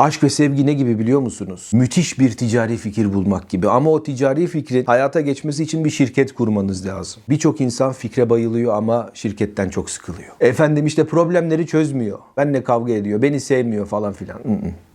Aşk ve sevgi ne gibi biliyor musunuz? Müthiş bir ticari fikir bulmak gibi. Ama o ticari fikrin hayata geçmesi için bir şirket kurmanız lazım. Birçok insan fikre bayılıyor ama şirketten çok sıkılıyor. Efendim işte problemleri çözmüyor. Benle kavga ediyor, beni sevmiyor falan filan.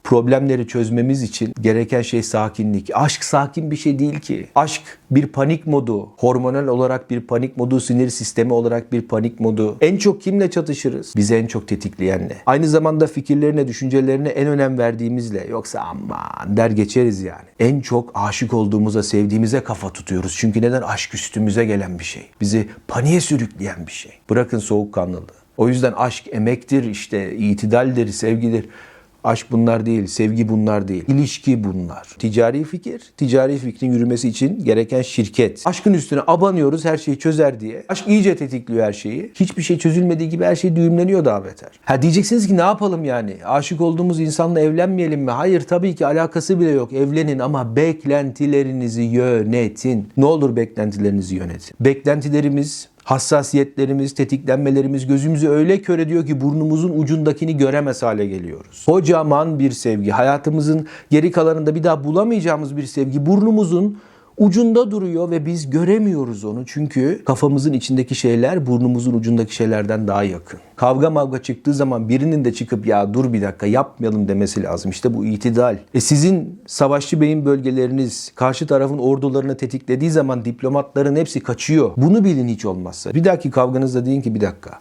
Problemleri çözmemiz için gereken şey sakinlik. Aşk sakin bir şey değil ki. Aşk bir panik modu. Hormonal olarak bir panik modu, sinir sistemi olarak bir panik modu. En çok kimle çatışırız? Bizi en çok tetikleyenle. Aynı zamanda fikirlerine, düşüncelerine en önem verdiğimizle. Yoksa aman der geçeriz yani. En çok aşık olduğumuza, sevdiğimize kafa tutuyoruz. Çünkü neden? Aşk üstümüze gelen bir şey. Bizi paniğe sürükleyen bir şey. Bırakın soğukkanlılığı. O yüzden aşk emektir, işte itidaldir, sevgidir. Aşk bunlar değil, sevgi bunlar değil. İlişki bunlar. Ticari fikir, ticari fikrin yürümesi için gereken şirket. Aşkın üstüne abanıyoruz her şeyi çözer diye. Aşk iyice tetikliyor her şeyi. Hiçbir şey çözülmediği gibi her şey düğümleniyor daha beter. Ha diyeceksiniz ki ne yapalım yani? Aşık olduğumuz insanla evlenmeyelim mi? Hayır tabii ki alakası bile yok. Evlenin ama beklentilerinizi yönetin. Ne olur beklentilerinizi yönetin. Beklentilerimiz hassasiyetlerimiz, tetiklenmelerimiz gözümüzü öyle kör ediyor ki burnumuzun ucundakini göremez hale geliyoruz. Kocaman bir sevgi, hayatımızın geri kalanında bir daha bulamayacağımız bir sevgi burnumuzun ucunda duruyor ve biz göremiyoruz onu. Çünkü kafamızın içindeki şeyler burnumuzun ucundaki şeylerden daha yakın. Kavga mavga çıktığı zaman birinin de çıkıp ya dur bir dakika yapmayalım demesi lazım. İşte bu itidal. E sizin savaşçı beyin bölgeleriniz karşı tarafın ordularını tetiklediği zaman diplomatların hepsi kaçıyor. Bunu bilin hiç olmazsa. Bir dahaki kavganızda deyin ki bir dakika.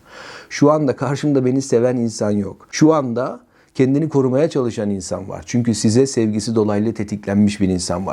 Şu anda karşımda beni seven insan yok. Şu anda kendini korumaya çalışan insan var. Çünkü size sevgisi dolaylı tetiklenmiş bir insan var.